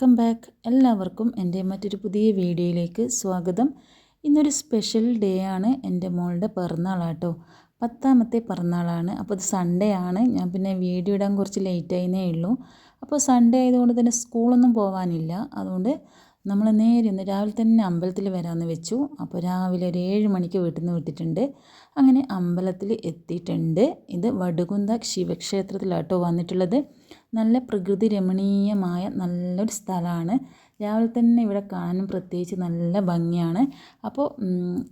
Welcome back എല്ലാവർക്കും എന്റെ മറ്റൊരു പുതിയ വീഡിയോയിലേക്ക് സ്വാഗതം. ഇന്നൊരു സ്പെഷ്യൽ ഡേ ആണ് എന്റെ മോളുടെ പിറന്നാളാട്ടോ പത്താമത്തെ പിറന്നാളാണ്. അപ്പോൾ ഇത് സൺഡേ ആണ്. ഞാൻ പിന്നെ വീഡിയോ ഇടാൻ കുറച്ച് ലേറ്റ് ആയിരുന്നേ ഉള്ളൂ. അപ്പോൾ സൺഡേ ആയതുകൊണ്ട് തന്നെ സ്കൂളൊന്നും പോകാനില്ല അതുകൊണ്ട് നമ്മൾ നേരെ ഒന്ന് രാവിലെ തന്നെ അമ്പലത്തിൽ വരാമെന്ന് വെച്ചു. അപ്പോൾ രാവിലെ ഒരു ഏഴ് മണിക്ക് വീട്ടിൽ നിന്ന് വിട്ടിട്ടുണ്ട്. അങ്ങനെ അമ്പലത്തിൽ എത്തിയിട്ടുണ്ട്. ഇത് വടുകുന്ത ശിവക്ഷേത്രത്തിലാട്ടോ വന്നിട്ടുള്ളത്. നല്ല പ്രകൃതി രമണീയമായ നല്ലൊരു സ്ഥലമാണ്. രാവിലെ തന്നെ ഇവിടെ കാണാനും പ്രത്യേകിച്ച് നല്ല ഭംഗിയാണ്. അപ്പോൾ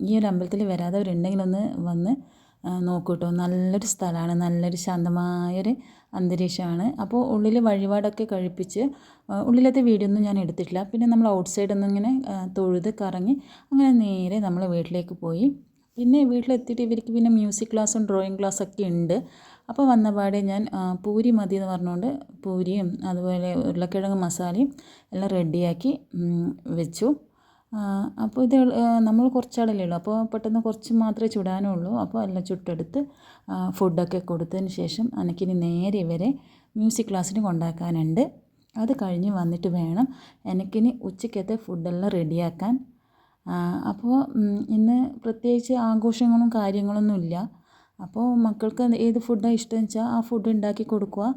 ഈ ഒരു അമ്പലത്തിൽ വരാത്തവരുണ്ടെങ്കിൽ ഒന്ന് വന്ന് നോക്കൂ കേട്ടോ നല്ലൊരു സ്ഥലമാണ്. നല്ലൊരു ശാന്തമായൊരു അന്തരീക്ഷമാണ്. അപ്പോൾ ഉള്ളിൽ വഴിപാടൊക്കെ കഴിപ്പിച്ച് ഉള്ളിലത്തെ വീഡിയോ ഒന്നും ഞാൻ എടുത്തിട്ടില്ല. പിന്നെ നമ്മൾ ഔട്ട് സൈഡിൽ ഇങ്ങനെ തൊഴുത് കറങ്ങി അങ്ങനെ നേരെ നമ്മൾ വീട്ടിലേക്ക് പോയി പിന്നെ വീട്ടിലെത്തിയിട്ട് ഇവർക്ക് പിന്നെ മ്യൂസിക് ക്ലാസ്സും ഡ്രോയിങ് ക്ലാസ്സൊക്കെ ഉണ്ട്. അപ്പോൾ വന്നപാടെ ഞാൻ പൂരി മതി എന്ന് പറഞ്ഞുകൊണ്ട് പൂരിയും അതുപോലെ ഉരുളക്കിഴങ്ങ് മസാലയും എല്ലാം റെഡിയാക്കി വെച്ചു. അപ്പോൾ ഇത് നമ്മൾ കുറച്ചാളല്ലേ ഉള്ളൂ. അപ്പോൾ പെട്ടെന്ന് കുറച്ച് മാത്രമേ ചുടാനുള്ളൂ. അപ്പോൾ എല്ലാം ചുട്ടെടുത്ത് ഫുഡൊക്കെ കൊടുത്തതിന് ശേഷം അനക്കിനി നേരെ ഇവരെ മ്യൂസിക് ക്ലാസ്സിന് കൊണ്ടാക്കാനുണ്ട്. അത് കഴിഞ്ഞ് വന്നിട്ട് വേണം എനിക്കിനി ഉച്ചക്കത്തെ ഫുഡെല്ലാം റെഡിയാക്കാൻ അപ്പോൾ ഇന്ന് പ്രത്യേകിച്ച് ആഘോഷങ്ങളും കാര്യങ്ങളൊന്നും ഇല്ല അപ്പോൾ മക്കൾക്ക് ഏത് ഫുഡാണ് ഇഷ്ടം വെച്ചാൽ ആ ഫുഡ് ഉണ്ടാക്കി കൊടുക്കുക.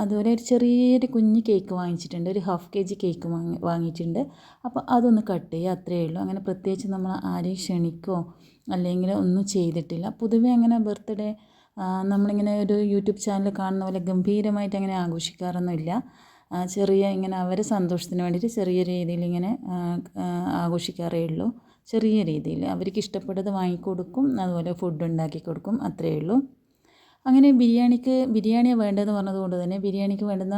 അതുപോലെ ഒരു ചെറിയൊരു കുഞ്ഞ് കേക്ക് വാങ്ങിച്ചിട്ടുണ്ട്. ഒരു ഹാഫ് കെ ജി കേക്ക് വാങ്ങി വാങ്ങിയിട്ടുണ്ട്. അപ്പോൾ അതൊന്ന് കട്ട് ചെയ്യുക അത്രയേ ഉള്ളൂ. അങ്ങനെ പ്രത്യേകിച്ച് നമ്മൾ ആരെയും ക്ഷണിക്കുകയോ അല്ലെങ്കിൽ ഒന്നും ചെയ്തിട്ടില്ല. പൊതുവേ അങ്ങനെ ബർത്ത്ഡേ നമ്മളിങ്ങനെ ഒരു യൂട്യൂബ് ചാനൽ കാണുന്ന പോലെ ഗംഭീരമായിട്ട് അങ്ങനെ ആഘോഷിക്കാറൊന്നുമില്ല. ചെറിയ ഇങ്ങനെ അവരെ സന്തോഷത്തിന് വേണ്ടിയിട്ട് ചെറിയ രീതിയിൽ ഇങ്ങനെ ആഘോഷിക്കാറേ ഉള്ളൂ. ചെറിയ രീതിയിൽ അവർക്ക് ഇഷ്ടപ്പെട്ടത് വാങ്ങിക്കൊടുക്കും അതുപോലെ ഫുഡ് ഉണ്ടാക്കി കൊടുക്കും അത്രയേ ഉള്ളൂ. അങ്ങനെ ബിരിയാണിക്ക് ബിരിയാണിയാണ് വേണ്ടതെന്ന് പറഞ്ഞതുകൊണ്ട് തന്നെ ബിരിയാണിക്ക് വേണ്ടുന്ന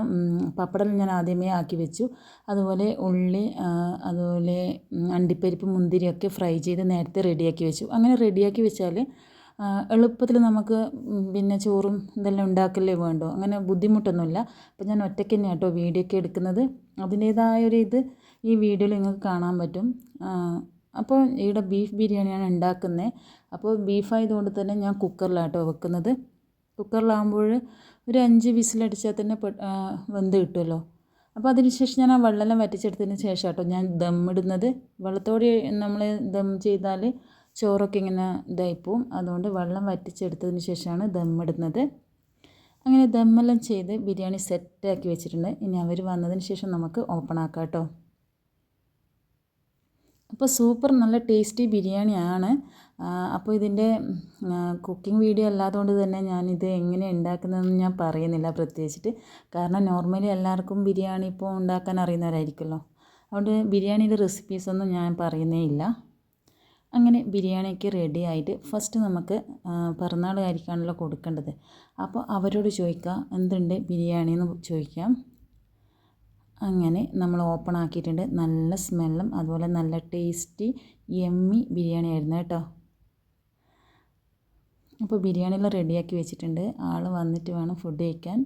പപ്പടം ഞാൻ ആദ്യമേ ആക്കി വെച്ചു. അതുപോലെ ഉള്ളി അതുപോലെ അണ്ടിപ്പരിപ്പ് മുന്തിരിയൊക്കെ ഫ്രൈ ചെയ്ത് നേരത്തെ റെഡിയാക്കി വെച്ചു. അങ്ങനെ റെഡിയാക്കി വെച്ചാൽ എളുപ്പത്തിൽ നമുക്ക് പിന്നെ ചോറും ഇതെല്ലാം ഉണ്ടാക്കല്ലേ വേണ്ടോ? അങ്ങനെ ബുദ്ധിമുട്ടൊന്നുമില്ല. അപ്പോൾ ഞാൻ ഒറ്റയ്ക്ക് തന്നെ കേട്ടോ വീഡിയോ ഒക്കെ എടുക്കുന്നത്. അതിന്റേതായൊരു ഇത് ഈ വീഡിയോയിൽ നിങ്ങൾക്ക് കാണാൻ പറ്റും. അപ്പോൾ ഇവിടെ ബീഫ് ബിരിയാണിയാണ് ഉണ്ടാക്കുന്നത്. അപ്പോൾ ബീഫ് ആയതുകൊണ്ട് തന്നെ ഞാൻ കുക്കറിലാട്ടോ വെക്കുന്നത്. കുക്കറിലാകുമ്പോൾ ഒരു അഞ്ച് വിസിലടിച്ചാൽ തന്നെ വെന്ത് കിട്ടുമല്ലോ. അപ്പോൾ അതിന് ശേഷം ഞാൻ ആ വെള്ളമെല്ലാം വറ്റിച്ചെടുത്തതിന് ശേഷം കേട്ടോ ഞാൻ ദം ഇടുന്നത്. വെള്ളത്തോടെ നമ്മൾ ദം ചെയ്താൽ ചോറൊക്കെ ഇങ്ങനെ ഇതായിപ്പോവും. അതുകൊണ്ട് വെള്ളം വറ്റിച്ചെടുത്തതിന് ശേഷമാണ് ദമ്മിടുന്നത് അങ്ങനെ ദമ്മെല്ലാം ചെയ്ത് ബിരിയാണി സെറ്റാക്കി വെച്ചിട്ടുണ്ട്. ഇനി അവർ വന്നതിന് ശേഷം നമുക്ക് ഓപ്പൺ ആക്കാം കേട്ടോ. അപ്പോൾ സൂപ്പർ നല്ല ടേസ്റ്റി ബിരിയാണിയാണ് അപ്പോൾ ഇതിന്റെ കുക്കിംഗ് വീഡിയോ അല്ലാത്തതുകൊണ്ട് തന്നെ ഞാനിത് എങ്ങനെ ഉണ്ടാക്കുന്നതെന്ന് ഞാൻ പറയുന്നില്ല പ്രത്യേകിച്ചിട്ട്. കാരണം നോർമലി എല്ലാവർക്കും ബിരിയാണി ഇപ്പോൾ ഉണ്ടാക്കാൻ അറിയുന്നവരായിരിക്കുമല്ലോ. അതുകൊണ്ട് ബിരിയാണിയുടെ റെസിപ്പീസൊന്നും ഞാൻ പറയുന്നേ ഇല്ല. അങ്ങനെ ബിരിയാണിയൊക്കെ റെഡി ആയിട്ട് ഫസ്റ്റ് നമുക്ക് പിറന്നാളുകാരിക്കാണല്ലോ കൊടുക്കേണ്ടത്. അപ്പോൾ അവരോട് ചോദിക്കുക എന്തുണ്ട് ബിരിയാണി എന്ന് ചോദിക്കാം. അങ്ങനെ നമ്മൾ ഓപ്പൺ ആക്കിയിട്ടുണ്ട്. നല്ല സ്മെല്ലും അതുപോലെ നല്ല ടേസ്റ്റി എമ്മി ബിരിയാണി ആയിരുന്നു കേട്ടോ. അപ്പോൾ ബിരിയാണിയെല്ലാം റെഡിയാക്കി വെച്ചിട്ടുണ്ട്. ആൾ വന്നിട്ട് വേണം ഫുഡ് കഴിക്കാൻ.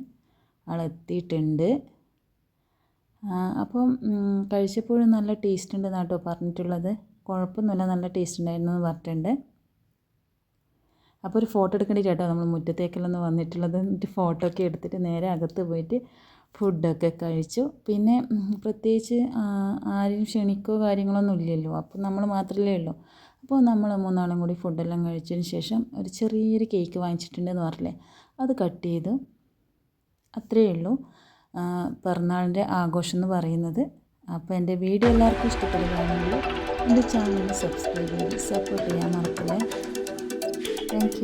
ആൾ എത്തിയിട്ടുണ്ട്. അപ്പം കഴിച്ചപ്പോഴും നല്ല ടേസ്റ്റ് ഉണ്ട് കേട്ടോ പറഞ്ഞിട്ടുള്ളത്. കുഴപ്പമൊന്നുമില്ല. നല്ല ടേസ്റ്റ് ഉണ്ടായിരുന്നു എന്ന് പറഞ്ഞിട്ടുണ്ട്. അപ്പോൾ ഒരു ഫോട്ടോ എടുക്കേണ്ടി കേട്ടോ നമ്മൾ മുറ്റത്തേക്കെല്ലാം വന്നിട്ടുള്ളത്. എന്നിട്ട് ഫോട്ടോ ഒക്കെ എടുത്തിട്ട് നേരെ അകത്ത് പോയിട്ട് ഫുഡൊക്കെ കഴിച്ചു. പിന്നെ പ്രത്യേകിച്ച് ആരും ക്ഷണിക്കോ കാര്യങ്ങളൊന്നും ഇല്ലല്ലോ. അപ്പോൾ നമ്മൾ മാത്രമല്ലേ ഉള്ളൂ. അപ്പോൾ നമ്മൾ മൂന്നാളും കൂടി ഫുഡെല്ലാം കഴിച്ചതിന് ശേഷം ഒരു ചെറിയൊരു കേക്ക് വാങ്ങിച്ചിട്ടുണ്ടെന്ന് പറഞ്ഞില്ലേ? അത് കട്ട് ചെയ്തു. അത്രയേ ഉള്ളൂ. പിറന്നാളിന്റെ ആഘോഷം എന്ന് പറയുന്നത്. അപ്പോൾ എന്റെ വീഡിയോ എല്ലാവർക്കും ഇഷ്ടപ്പെടുകയാണെങ്കിൽ എന്റെ ചാനൽ സബ്സ്ക്രൈബ് ചെയ്ത് സപ്പോർട്ട് ചെയ്യാൻ മറക്കല്ലേ. താങ്ക്